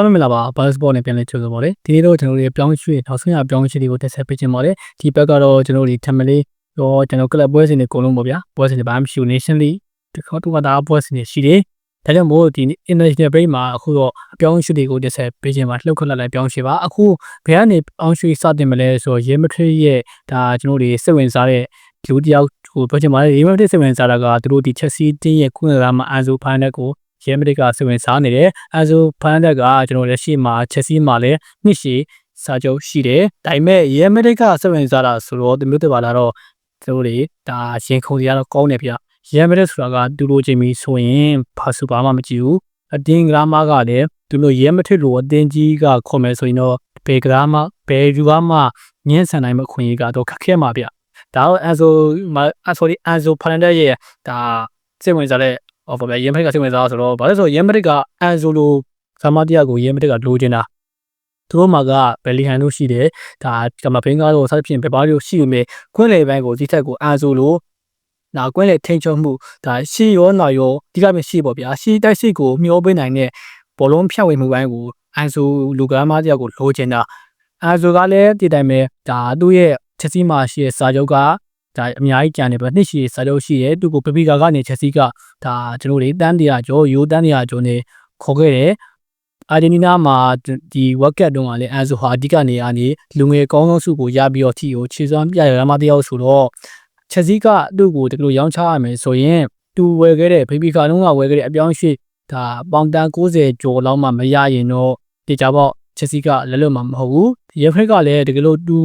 အားလုံးမင်္ဂလာပါဘာစပေါ်နဲ့ပြန်လည်ကြိုဆိုပါရစေဒီနေ့တော့ကျွန်တော်တို့ရဲ့ပြောင်းရွှေ့နောက်ဆုံးရပြောင်းရွှေ့တွေကိုတက်ဆက်ပေးခြင်းပါတယ်ဒီဘက်ကတော့ကျွန်တော်တို့ဒီ Tamale ရောကျွန်တော်ကလပ်ပွဲစဉ်တွေအကုန်လုံးပေါ့ဗျာပွဲစဉ်တွေဘာမှမရှိဘူး Nation League ဒီခေါက်တူကတာပွဲစဉ်တွေရှိတယ်ဒါကြောင့်မို့ဒီ international break မှာအခုတော့အပြောင်းအရွှေ့တွေကိုတက်ဆက်ပေးခြင်းပါလှုပ်ခတ်လိုက်လိုက်ပြောင်းရွှေ့ပါအခုဘယ်ကနေပြောင်းရွှေ့စတင်မလဲဆိုတော့ရဲမထရရဲ့ဒါကျွန်တော်တို့စိတ်ဝင်စားတဲ့လူတယောက်ဟိုပြောချင်ပါတယ်ရဲမထရစိတ်ဝင်စားတာကသူတို့ဒီ Chelsea တင်းရဲ့ခွင့်ရမှာအန်ဆိုဖိုင်နယ်ကို ရဲမထရကစိတ်ဝင်စားနေတယ်အဲဆိုဖန်ဒက်ကကျွန်တော်လက်ရှိမှာချက်စီမှာလည်းနှစ်ရှည်စာချုပ်ရှိတယ်ဒါပေမဲ့ရဲမထရကစိတ်ဝင်စားတာဆိုတော့ဒီမျိုးတွေပါလာတော့သူတို့တွေဒါရင်ခုန်စီရတော့ကောင်းတယ်ဗျရဲမထရဆိုတာကသူတို့ချင်းပြီးဆိုရင်ဘာစုပါမှမကြည့်ဘူးအတင်းဂရာမာကလည်းသူတို့ရဲမထရလို့အတင်းကြီးကခေါ်မယ်ဆိုရင်တော့ဘေဂရာမာဘေယူကမှညှင်းဆန်နိုင်မခွင့်ရကတော့ခက်ခဲမှာဗျဒါတော့အဲဆိုအဆိုဒီအဲဆိုဖန်ဒက်ရဲ့ဒါစိတ်ဝင်စားတဲ့ ဟောပေါ့ဗျာရင်းမထက်ကစိတ်ဝင်စားဆိုတော့ဘာလဲဆိုရင်းမထက်ကအန်ဆိုလိုဇာမတရကိုရင်းမထက်ကလိုချင်တာသူတို့မှာကဘယ်လီဟန်တို့ရှိတယ်ဒါကမဘင်းကားတို့ဆက်ဖြင့်ဘယ်ပါတို့ရှိနေကွင်းလေပိုင်းကိုဒီထက်ကိုအန်ဆိုလိုနာကွင်းလေထိန်ချုံမှုဒါရှီရောနာရောဒီကမြရှိပေါ့ဗျာရှီတိုက်ရှိကိုမျောပေးနိုင်တဲ့ဘောလုံးဖြတ်ဝေမှုပိုင်းကိုအန်ဆိုလူကမားတယောက်ကိုလိုချင်တာအန်ဆိုကလည်းဒီတိုင်းပဲဒါသူ့ရဲ့ချက်စီမှာရှိတဲ့စာချုပ်က ဒါအများကြီးကြံနေပဲနှစ်ရှည်စာချုပ်ရှိတယ်သူကိုပပီကာကနေချက်စီကဒါကျွန်တော်တို့တန်းတရာကျော်ရိုးတန်းတရာကျော်နေခေါ်ခဲ့တယ်အာဂျင်တီးနားမှာဒီဝက်ကတ်တုန်းကလည်းအန်ဆိုဟာအဓိကနေရာနေလူငယ်ကောင်းဆုံးစုကိုရပြီးတော့ထီကိုခြေစွမ်းပြရမှာတယောက်ဆိုတော့ချက်စီကသူ့ကိုဒီလိုရောင်းချရမယ်ဆိုရင်သူဝယ်ခဲ့တဲ့ဘေဘီကာတုန်းကဝယ်ခဲ့တဲ့အပြောင်းရွှေ့ဒါပေါင်တန်60ကျော်လောက်မှမရရင်တော့တေချာပေါ့ချက်စီကလည်းလွတ်မှာမဟုတ်ဘူးရဲဖက်ကလည်းတကယ်လို့သူ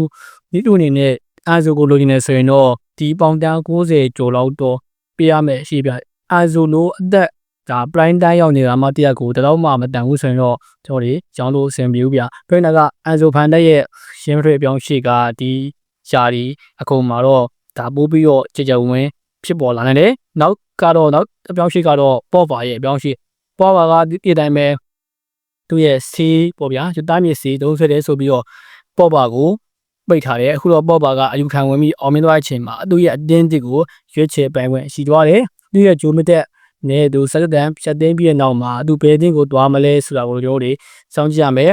ဒီတူအနေနဲ့ အာဇိုကိုလိုချင်နေဆိုရင်တော့ဒီပေါင်တန်60ကျော်လောက်တော့ပေးရမယ်ရှိပြအာဇိုလိုအသက်ဒါ prime time ရောက်နေတာမှတရားကိုတတော့မှမတန်ဘူးဆိုရင်တော့ကျွန်တော်တွေရောင်းလို့အဆင်ပြေဘူးဗျပြိနာကအန်ဇိုဖန်တက်ရဲ့ရှင်းဖရအပြောင်းရှိကဒီရှားဒီအခုမှတော့ဒါပိုးပြီးတော့ကြကြဝင်းဖြစ်ပေါ်လာနိုင်တယ်နောက်ကတော့နောက်အပြောင်းရှိကတော့ပေါ့ပါရဲ့အပြောင်းရှိပေါ့ပါကဒီအတိုင်းပဲသူ့ရဲ့စီးပေါ့ဗျာကျတားမြေစီးသုံးဆွဲတယ်ဆိုပြီးတော့ပေါ့ပါကို ပိတ်ထားတယ်အခုတော့ပေါ့ပါကအယူခံဝင်ပြီးအောင်မင်းသွားတဲ့အချိန်မှာသူ့ရဲ့အတင်းတစ်ကိုရွေးချယ်ပိုင်ခွင့်ရှိသွားတယ်သူ့ရဲ့ဂျိုမတက်နဲ့သူစက်တန်ဖြတ်သိမ်းပြီးတဲ့နောက်မှာသူဘယ်တင်းကိုသွားမလဲဆိုတာကိုကျွန်တော်တို့စောင့်ကြည့်ရမယ်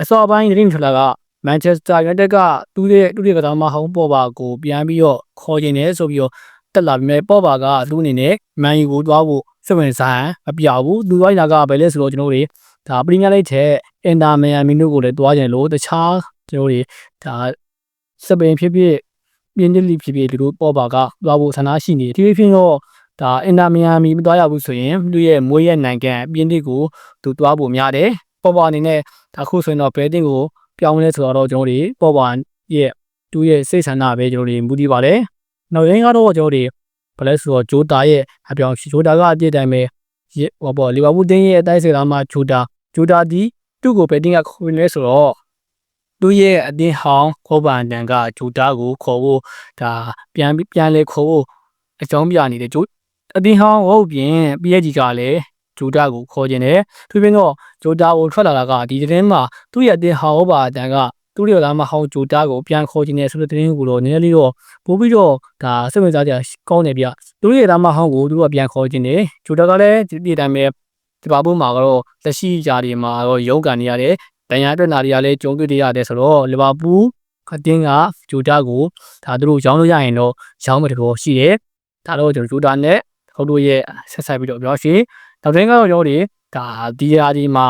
အစောပိုင်းတင်းထလာကမန်ချက်စတာယူနိုက်တက်ကသူ့ရဲ့သူ့ရဲ့ကစားမဟောင်းပေါ်ပါကိုပြန်ပြီးတော့ခေါ်ကျင်တယ်ဆိုပြီးတော့တက်လာပြီးမဲ့ပေါ်ပါကသူ့အနေနဲ့မန်ယူကိုသွားဖို့စိတ်ဝင်စားမပြဘူးသူသွားလာကဘယ်လဲဆိုတော့ကျွန်တော်တို့ဒါပရီးမီးယားလိဂ်ထဲအင်တာမီယန်မီနိုကိုလည်းတွားကြတယ်လို့တခြား ကျွန်တော်တို့ဒါစပင်ဖြစ်ဖြစ်ပြင်းပြလိဖြစ်ဖြစ်ဒီလိုပေါ်ပါကသွားဖို့ဆန္ဒရှိနေတယ်ဒီဖြစ်တော့ဒါအင်တာမီယန်မီမသွားရဘူးဆိုရင်သူ့ရဲ့မွေးရဲ့နိုင်ငံပြင်းတစ်ကိုသူသွားဖို့များတယ်ပေါ်ပါအနေနဲ့ဒါခုဆိုရင်တော့ဘဲတင်ကိုပြောင်းလဲဆိုတော့ကျွန်တော်တို့ပေါ်ပါရဲ့သူ့ရဲ့စိတ်ဆန္ဒပဲကျွန်တော်တို့မူတည်ပါတယ်နောက်ရင်းကတော့ကျွန်တော်တို့ဘလဲဆိုတော့ဂျိုတာရဲ့အပြောင်းဂျိုတာကအပြည့်တိုင်းပဲဟောပေါ့လီဗာပူးတင်းရဲ့အတိုင်းစကားမှာဂျိုတာဂျိုတာဒီသူ့ကိုဘယ်တင်ကခွင်လဲဆိုတော့ သူရဲ့အတင်းဟောင်းခေါ်ပန်တန်ကဂျိုတာကိုခေါ်ဖို့ဒါပြန်ပြန်လဲခေါ်ဖို့အကြောင်းပြနေတယ်ဂျိုအတင်းဟောင်းဟုတ်ပြင် PSG ကလည်းဂျိုတာကိုခေါ်ကျင်တယ်သူပြင်တော့ဂျိုတာကိုထွက်လာတာကဒီတင်းမှာသူ့ရဲ့အတင်းဟောင်းပါတန်ကသူ့ရဲ့လာမဟောင်းဂျိုတာကိုပြန်ခေါ်ကျင်တယ်ဆိုတဲ့တင်းကိုတော့နည်းနည်းလေးတော့ပို့ပြီးတော့ဒါစိတ်ဝင်စားကြကောင်းတယ်ဗျသူ့ရဲ့လာမဟောင်းကိုသူကပြန်ခေါ်ကျင်တယ်ဂျိုတာကလည်းဒီတိုင်းပဲဒီပါဘူးမှာကတော့လက်ရှိဂျာဒီမှာတော့ရုံးကန်နေရတယ် ဒဏ်ရာအတွက်နာရီကလည်းကြုံတွေ့ရတယ်ဆိုတော့လီဗာပူးခတင်းကဂျိုတာကိုဒါသူတို့ရောင်းလို့ရရင်တော့ရောင်းမယ်တော့ရှိတယ်ဒါတော့ကျွန်တော်ဂျိုတာနဲ့ဟုတ်တို့ရဲ့ဆက်ဆက်ပြီးတော့ပြောရှိနောက်တိုင်းကတော့ကျွန်တော်တို့ဒါဒီယာဒီမှာ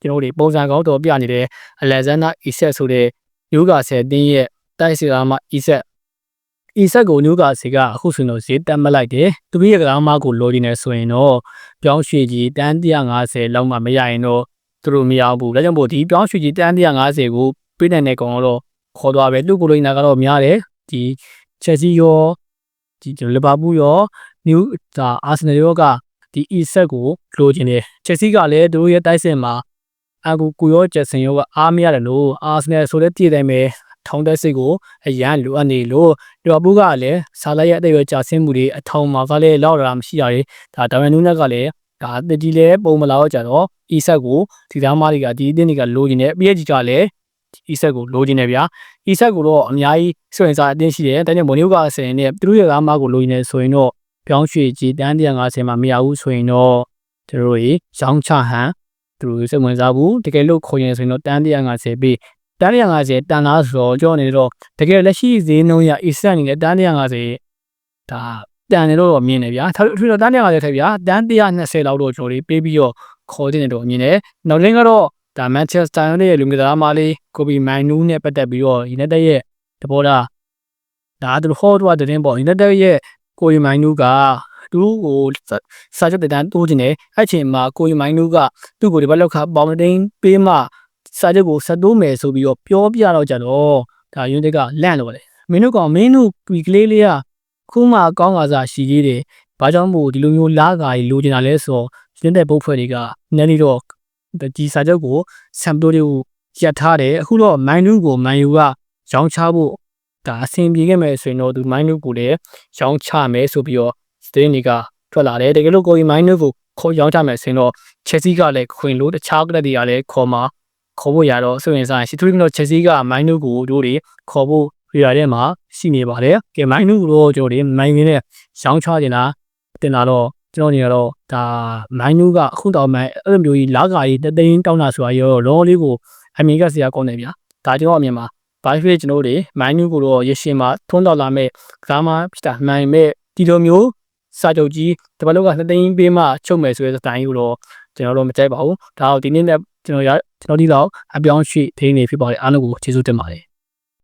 ကျွန်တော်တို့ပုံစံကောင်းတော့ပြနေတဲ့အလက်ဇန်နာအီဆက်ဆိုတဲ့ယူဂါဆယ်တင်းရဲ့တိုက်စီကာမအီဆက်အီဆက်ကိုနူးကာစီကအခုဆိုရင်ဈေးတက်မလိုက်တယ်သူရဲ့ကစားမကိုလိုချင်နေဆိုရင်တော့ပြောင်းရွှေကြီးတန်း150လောက်မှမရရင်တော့ သူတို့မရဘူးဒါကြောင့်မို့ဒီပြောင်းရွှေကြီးတန်း150ကိုပေးနိုင်တဲ့ကောင်တော့ခေါ်သွားပဲလူကိုလိုချင်တာကတော့များတယ်ဒီချက်စီရောဒီလီဗာပူးရောနယူးဒါအာဆင်နယ်ရောကဒီအီဆက်ကိုလိုချင်တယ်ချက်စီကလည်းသူတို့ရဲ့တိုက်စစ်မှာအာကူကူရောဂျက်ဆင်ရောကအားမရတယ်လို့အာဆင်နယ်ဆိုတဲ့တည်တယ်မယ်ထောင်းတဲ့စိတ်ကိုအရန်လိုအပ်နေလို့ဒီဘာဘူးကလည်းဆာလိုက်ရဲ့အသေးရွယ်ကြာဆင်းမှုတွေအထောင်မှာကလည်းလောက်လာမရှိရလေဒါဒါမန်နူးနက်ကလည်း ဒါတတိလဲပုံမလာတော့ကြတော့အီဆက်ကိုဒီသားမားတွေကဒီအတင်းတွေကလိုချင်တယ် PSG ကလည်းအီဆက်ကိုလိုချင်တယ်ဗျာအီဆက်ကိုတော့အများကြီးစွန့်စားအတင်းရှိတယ်ဒါကြောင့်မိုနီယိုကဆယ်နဲ့သူတို့ရဲ့သားမားကိုလိုချင်တယ်ဆိုရင်တော့ပြောင်းရွှေ့ကြီးတန်း150မှာမရဘူးဆိုရင်တော့တို့တွေရောင်းချဟန်သူတို့စိတ်ဝင်စားဘူးတကယ်လို့ခေါ်ရင်ဆိုရင်တော့တန်း150ပေးတန်း150တန်လားဆိုတော့ကြောနေတော့တကယ်လက်ရှိဈေးနှုန်းရ ASAP အနေနဲ့တန်း150ဒါ တန်တယ်လို့တော့မြင်တယ်ဗျာဒါထူတော့တန်း150ထက်ဗျာတန်း120လောက်တော့ကျွန်တော်လေးပေးပြီးတော့ခေါ်တင်တယ်တော့မြင်တယ်နောက်လင်းကတော့ဒါ Manchester United ရဲ့လူငယ်သားမလေးကိုဘီမိုင်နူးနဲ့ပတ်သက်ပြီးတော့ United ရဲ့တဘောတာဒါသူဟောတော့တဲ့တင်ပေါ့ United ရဲ့ကိုဘီမိုင်နူးကသူ့ကိုစာချုပ်တန်းတိုးခြင်းတယ်အဲ့ချိန်မှာကိုဘီမိုင်နူးကသူ့ကိုဒီဘက်လောက်ကပေါင်တိန်ပေးမှစာချုပ်ကိုဆက်တိုးမယ်ဆိုပြီးတော့ပြောပြတော့ကြတော့ဒါ United ကလန့်လို့လေမင်းတို့ကောင်မင်းတို့ဒီကလေးလေးက ခုမှကောင်းကားစားရှိသေးတယ်ဘာကြောင့်မို့ဒီလိုမျိုးလာကာကြီးလိုချင်တာလဲဆိုတော့ရင်းတဲ့ပုတ်ဖွဲ့တွေကနည်းနည်းတော့ဒီစာချုပ်ကိုဆမ်ပတိုတွေကိုရက်ထားတယ်အခုတော့မိုင်းနူးကိုမန်ယူကရောင်းချဖို့ဒါအဆင်ပြေခဲ့မယ်ဆိုရင်တော့သူမိုင်းနူးကိုလည်းရောင်းချမယ်ဆိုပြီးတော့စတင်းတွေကထွက်လာတယ်တကယ်လို့ကိုကြီးမိုင်းနူးကိုခေါ်ရောင်းချမယ်ဆိုရင်တော့ချက်စီကလည်းခွင်လို့တခြားကလပ်တွေကလည်းခေါ်မှာခေါ်ဖို့ရတော့ဆိုရင်ဆိုင်စီထရီကတော့ချက်စီကမိုင်းနူးကိုတို့တွေခေါ်ဖို့ ရရတဲ့မှာရှိနေပါတယ်ကဲမိုင်းနူးကိုတော့ကျွန်တော်တို့မိုင်းရင်းနဲ့ရောင်းချနေတာတင်လာတော့ကျွန်တော်နေတော့ဒါမိုင်းနူးကအခုတော့မိုင်းအဲ့လိုမျိုးကြီးလာကာကြီးတသိန်းတောင်းတာဆိုတာရောလောလေးကိုအမေကဆရာကောင်းတယ်ဗျာဒါကျွန်တော်အမြင်မှာဘာဖြစ်ကျွန်တော်တို့မိုင်းနူးကိုတော့ရရှင်မှာထွန်းတော်လာမဲ့ကားမှာဖြစ်တာမှန်မဲ့ဒီလိုမျိုးစာချုပ်ကြီးတပတ်လောက်ကနှစ်သိန်းပေးမှချုပ်မယ်ဆိုတဲ့စတိုင်ကိုတော့ကျွန်တော်တို့မကြိုက်ပါဘူးဒါတော့ဒီနေ့နဲ့ကျွန်တော်ရကျွန်တော်ဒီတော့အပြောင်းရွှေ့သေးနေဖြစ်ပါတယ်အားလုံးကိုကျေးဇူးတင်ပါတယ်